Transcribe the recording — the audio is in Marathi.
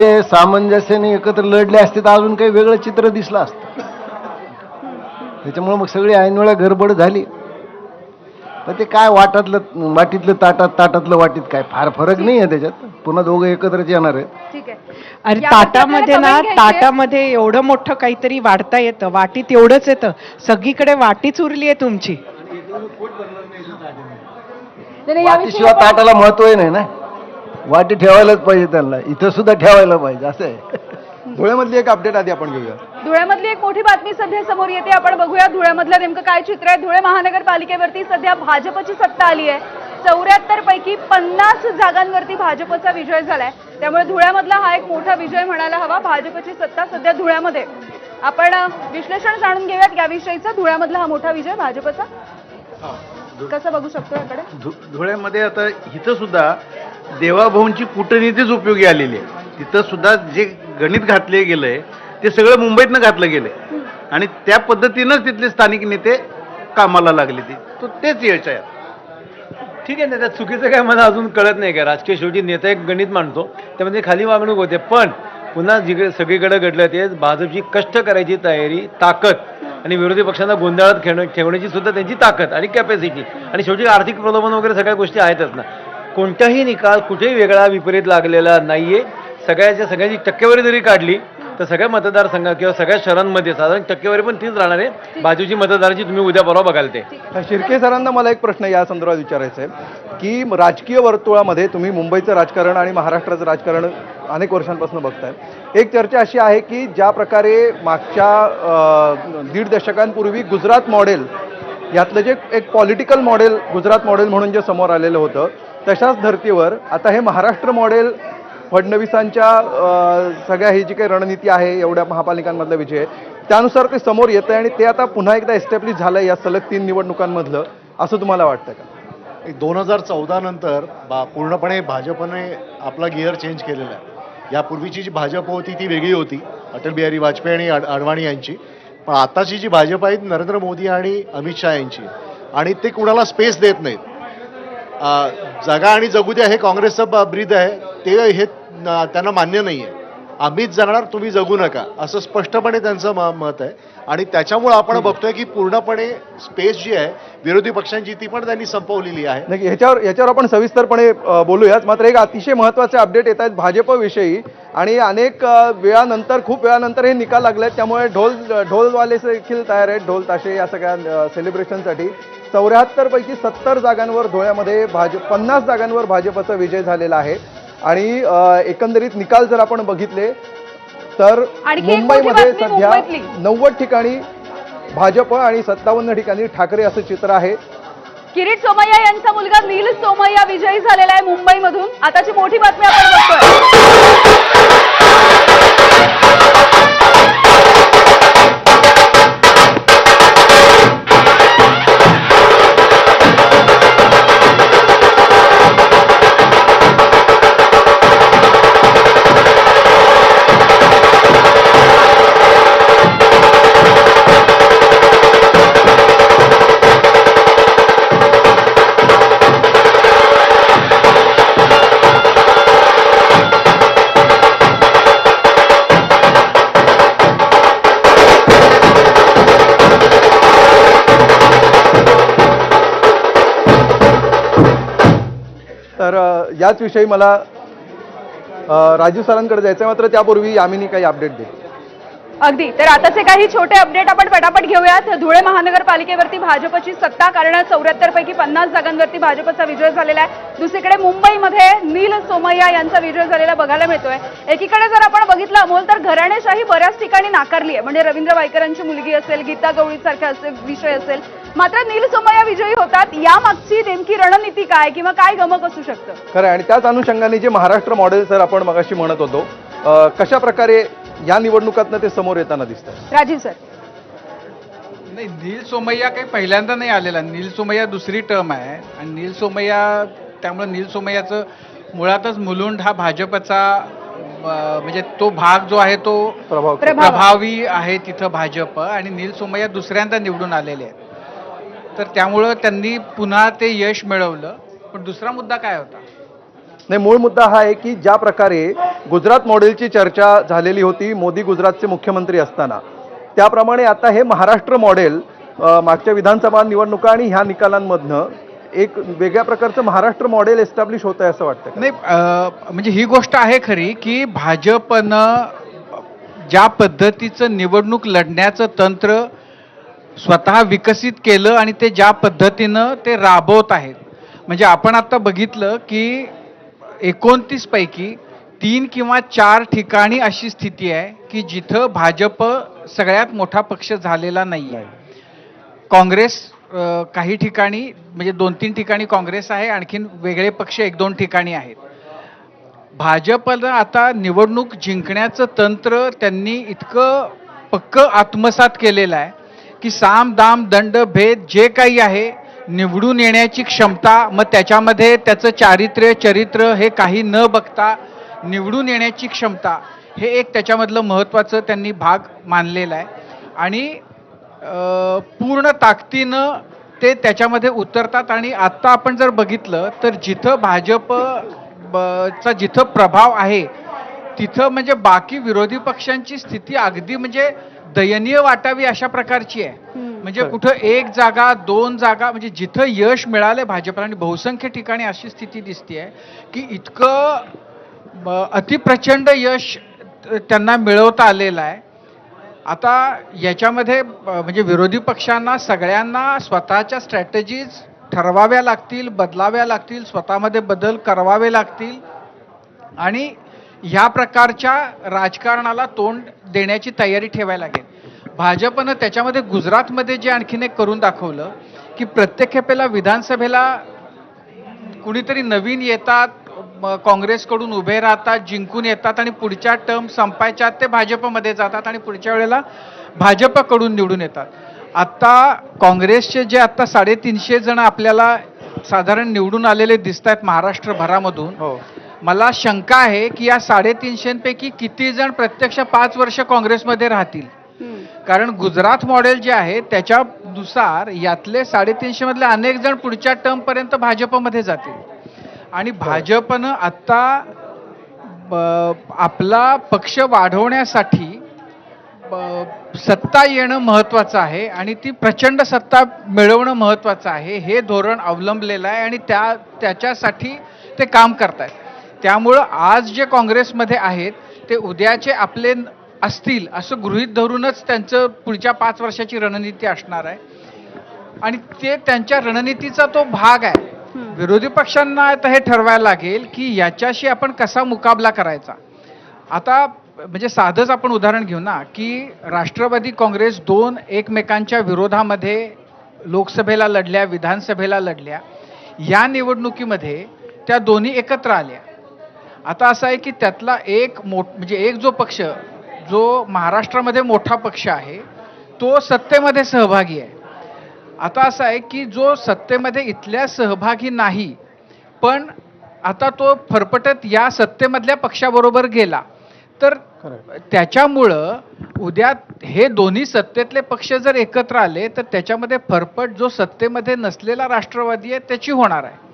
ते सामंजस्याने एकत्र लढले असते तर अजून काही वेगळं चित्र दिसलं असतं. त्याच्यामुळे मग सगळी ऐनवेळा गडबड झाली. पण ते काय वाटातलं वाटीतलं ताटात ताटातलं वाटीत काय फार फरक नाही आहे त्याच्यात. पुन्हा दोघं एकत्रच येणार आहेत. ठीक आहे. अरे याबद्दल ताटामध्ये ना. ताटामध्ये एवढं मोठं काहीतरी वाढता येतं वाटीत एवढंच येतं. सगळीकडे वाटीच उरली आहे तुमची. नाही, नाही, याविषयी वाटीशिवाय आपण- ताटाला महत्त्व नाही ना. वाटी ठेवायलाच पाहिजे त्यांना. इथं सुद्धा ठेवायला पाहिजे असं आहे. धुळ्यामधली एक अपडेट आधी आपण घेऊया. धुळ्यामधली एक मोठी बातमी सध्या समोर येते. आपण बघूया धुळ्यामधलं नेमकं काय चित्र आहे. धुळे महानगरपालिकेवरती सध्या भाजपची सत्ता आली आहे. चौऱ्याहत्तर पैकी पन्नास जागांवरती भाजपचा विजय झालाय. त्यामुळे धुळ्यामधला हा एक मोठा विजय म्हणायला हवा. भाजपची सत्ता सध्या धुळ्यामध्ये. आपण विश्लेषण जाणून घेऊयात. याविषयीचा धुळ्यामधला हा मोठा विजय भाजपचा. कसं बघू शकतो याकडे? धुळ्यामध्ये आता इथं सुद्धा देवाभाऊंची कूटनीतीच उपयोगी आलेली आहे. तिथं सुद्धा जे गणित घातले गेलंय ते सगळं मुंबईतनं घातलं गेलंय. आणि त्या पद्धतीनंच तिथले स्थानिक नेते कामाला लागले ते. तो तेच यश आहे. ठीक आहे ना त्यात चुकीचं काय मला अजून कळत नाही का? राजकीय शेवटी नेता एक गणित मांडतो. त्यामध्ये खाली वागणूक होते. पण पुन्हा जिकडे सगळीकडे घडलं ते भाजपची कष्ट करायची तयारी ताकद आणि विरोधी पक्षांना गोंधळात खेळ ठेवण्याची सुद्धा त्यांची ताकद आणि कॅपॅसिटी आणि शेवटी आर्थिक प्रलोभन वगैरे सगळ्या गोष्टी आहेतच ना. कोणताही निकाल कुठेही वेगळा विपरीत लागलेला नाहीये. सगळ्याच्या सगळ्याची टक्केवारी जरी काढली तर सगळ्या मतदारसंघात किंवा सगळ्या शहरांमध्ये साधारण टक्केवारी पण तीच राहणार आहे. बाजूची मतदारांची तुम्ही उद्या परवा बघाल ते. शिर्के सरांना मला एक प्रश्न या संदर्भात विचारायचा आहे की राजकीय वर्तुळामध्ये तुम्ही मुंबईचं राजकारण आणि महाराष्ट्राचं राजकारण अनेक वर्षांपासून बघताय. एक चर्चा अशी आहे की ज्या प्रकारे मागच्या दीड दशकांपूर्वी गुजरात मॉडेल यातलं जे एक पॉलिटिकल मॉडेल गुजरात मॉडेल म्हणून जे समोर आलेलं होतं तशाच धर्तीवर आता हे महाराष्ट्र मॉडेल फडणवीसांच्या सगळ्या ही जी काही रणनीती आहे एवढ्या महापालिकांमधला विजय आहे, त्यानुसार ते समोर येतं आणि ते आता पुन्हा एकदा एस्टॅब्लिश झालं या सलग तीन निवडणुकांमधलं. असं तुम्हाला वाटतं का? दोन हजार चौदा नंतर बा पूर्णपणे भाजपने आपला गिअर चेंज केलेला आहे. यापूर्वीची जी भाजप होती ती वेगळी होती अटल बिहारी वाजपेयी आणि अड- अडवाणी यांची. पण आताची जी भाजप आहे नरेंद्र मोदी आणि अमित शहा यांची. आणि ते कुणाला स्पेस देत नाहीत. जगा आणि जगू द्या हे काँग्रेसचं ब्रीद आहे. ते हे त्यांना मान्य नाही आहे आम्हीच जगणार तुम्ही जगू नका. असं स्पष्टपणे त्यांचं मत आहे. आणि त्याच्यामुळं आपण बघतोय की पूर्णपणे स्पेस जी आहे विरोधी पक्षांची ती पण त्यांनी संपवलेली आहे. नाही ह्याच्यावर याच्यावर आपण सविस्तरपणे बोलूयात. मात्र एक अतिशय महत्त्वाचे अपडेट येत आहेत भाजपविषयी. आणि अनेक वेळानंतर खूप वेळानंतर हे निकाल लागले आहेत त्यामुळे ढोल ढोलवाले देखील तयार आहेत. ढोल ताशे या सगळ्या सेलिब्रेशनसाठी चौऱ्याहत्तर पैकी सत्तर जागांवर धुळ्यामध्ये भाजप पन्नास जागांवर भाजपचा विजय झालेला आहे. आणि एकंदरीत निकाल जर आपण बघितले तर मुंबईमध्ये सध्या. नव्वद ठिकाणी भाजप आणि सत्तावन्न ठिकाणी ठाकरे असं चित्र आहे. किरीट सोमय्या यांचा मुलगा नील सोमय्या विजयी झालेला आहे मुंबईमधून. आताची मोठी बातमी आपण बघतोय. तर याच विषयी मला राजू राजीव सरांकडे जायचं आहे मात्र त्यापूर्वी यामिनी काही अपडेट दे अगदी. तर आताचे काही छोटे अपडेट आपण पटापट घेऊयात. धुळे महानगरपालिकेवरती भाजपची सत्ता कारण चौऱ्याहत्तर पैकी पन्नास जागांवरती भाजपचा विजय झालेला आहे. दुसरीकडे मुंबईमध्ये नील सोमय्या यांचा विजय झालेला बघायला मिळतोय. एकीकडे जर आपण बघितलं अमोल तर घराणेशाही बऱ्याच ठिकाणी नाकारली आहे म्हणजे रवींद्र वायकरांची मुलगी असेल गीता गवळीसारखा असेल विषय असेल मात्र नील सोमय्या विजयी होतात. यामागची नेमकी रणनीती काय किंवा काय गमक असू शकतं? खरं आणि त्याच अनुषंगाने जे महाराष्ट्र मॉडेल सर आपण मगाशी म्हणत होतो कशा प्रकारे या निवडणुकातनं ते समोर येताना दिसतं राजीव सर. नाही नील सोमय्या काही पहिल्यांदा नाही आलेला. नील सोमय्या दुसरी टर्म आहे. आणि नील सोमय्या त्यामुळे नील सोमय्याचं मुळातच मुलुंड हा भाजपचा म्हणजे तो भाग जो आहे तो. प्रभावी आहे तिथं भाजप. आणि नील सोमय्या दुसऱ्यांदा निवडून आलेले आहेत. तर त्यामुळं त्यांनी पुन्हा ते यश मिळवलं पण दुसरा मुद्दा काय होता नाही मूळ मुद्दा हा आहे की ज्या प्रकारे गुजरात मॉडेलची चर्चा झालेली होती मोदी गुजरातचे मुख्यमंत्री असताना त्याप्रमाणे आता हे महाराष्ट्र मॉडेल मागच्या विधानसभा निवडणुका आणि ह्या निकालांमधनं एक वेगळ्या प्रकारचं महाराष्ट्र मॉडेल एस्टॅब्लिश होत आहे असं वाटतं? नाही म्हणजे ही गोष्ट आहे खरी की भाजपनं ज्या पद्धतीचं निवडणूक लढण्याचं तंत्र स्वतः विकसित केलं आणि ते ज्या पद्धतीनं ते राबवत आहेत. म्हणजे आपण आता बघितलं की एकोणतीस पैकी तीन किंवा चार ठिकाणी अशी स्थिती आहे की जिथं भाजप सगळ्यात मोठा पक्ष झालेला नाही. आहे काँग्रेस काही ठिकाणी म्हणजे दोन तीन ठिकाणी काँग्रेस आहे आणखीन वेगळे पक्ष एक दोन ठिकाणी आहेत. भाजपनं आता निवडणूक जिंकण्याचं तंत्र त्यांनी इतकं पक्क आत्मसात केलेलं आहे की साम दाम दंड भेद जे काही आहे निवडून येण्याची क्षमता मग त्याच्यामध्ये त्याचं चारित्र्य चरित्र हे काही न बघता निवडून येण्याची क्षमता हे एक त्याच्यामधलं महत्त्वाचं त्यांनी भाग मानलेला आहे. आणि पूर्ण ताकदीनं ते त्याच्यामध्ये उतरतात आणि आत्ता आपण जर बघितलं तर जिथं भाजप चा जिथं प्रभाव आहे तिथं म्हणजे बाकी विरोधी पक्षांची स्थिती अगदी म्हणजे दयनीय वाटावी अशा प्रकारची आहे. म्हणजे कुठं एक जागा दोन जागा म्हणजे जिथं यश मिळालं भाजपला आणि बहुसंख्य ठिकाणी अशी स्थिती दिसते की इतकं अतिप्रचंड यश त्यांना मिळवता आलेलं आहे. आता याच्यामध्ये म्हणजे विरोधी पक्षांना सगळ्यांना स्वतःच्या स्ट्रॅटेजीज ठरवाव्या लागतील बदलाव्या लागतील स्वतःमध्ये बदल करवावे लागतील. आणि ह्या प्रकारच्या राजकारणाला तोंड देण्याची तयारी ठेवायला लागेल. भाजपनं त्याच्यामध्ये गुजरातमध्ये जे आणखीन एक करून दाखवलं की प्रत्येक खेपेला विधानसभेला कुणीतरी नवीन येतात काँग्रेसकडून उभे राहतात जिंकून येतात आणि पुढच्या टर्म संपायच्या ते भाजपमध्ये जातात आणि पुढच्या वेळेला भाजपकडून निवडून येतात. आत्ता काँग्रेसचे जे आत्ता साडेतीनशे जण आपल्याला साधारण निवडून आलेले दिसत आहेत महाराष्ट्रभरामधून हो. मला शंका आहे की या साडेतीनशेपैकी किती जण प्रत्यक्ष पाच वर्ष काँग्रेसमध्ये राहतील? कारण गुजरात मॉडेल जे आहे त्याच्यानुसार यातले साडेतीनशे मधले अनेक जण पुढच्या टर्म पर्यंत भाजपमध्ये जातील. आणि भाजपनं आत्ता ब- आपला पक्ष वाढवण्यासाठी सत्ता येणं महत्त्वाचं आहे आणि ती प्रचंड सत्ता मिळवणं महत्त्वाचं आहे हे धोरण अवलंबलेलं आहे आणि त्या त्याच्यासाठी ते काम करत आहेत त्यामुळं आज जे काँग्रेसमध्ये आहेत ते उद्याचे आपले असतील असं गृहीत धरूनच त्यांचं पुढच्या पाच वर्षाची रणनीती असणार आहे. आणि ते त्यांच्या रणनीतीचा तो भाग आहे. विरोधी पक्षांना आता हे ठरवायला लागेल की याच्याशी आपण कसा मुकाबला करायचा. आता म्हणजे साधंच आपण उदाहरण घेऊ ना की राष्ट्रवादी काँग्रेस दोन एकमेकांच्या विरोधामध्ये लोकसभेला लढल्या विधानसभेला लढल्या या निवडणुकीमध्ये त्या दोन्ही एकत्र आल्या. आता असं आहे की त्यातला एक मोठ म्हणजे एक जो पक्ष जो महाराष्ट्रामध्ये मोठा पक्ष आहे तो सत्तेमध्ये सहभागी आहे. आता असं आहे की जो सत्तेमध्ये इथल्या सहभागी नाही पण आता तो फरफटत या सत्तेमधल्या पक्षाबरोबर गेला तर त्याच्यामुळं उद्या हे दोन्ही सत्तेतले पक्ष जर एकत्र आले तर त्याच्यामध्ये फरफट जो सत्तेमध्ये नसलेला राष्ट्रवादी आहे त्याची होणार आहे.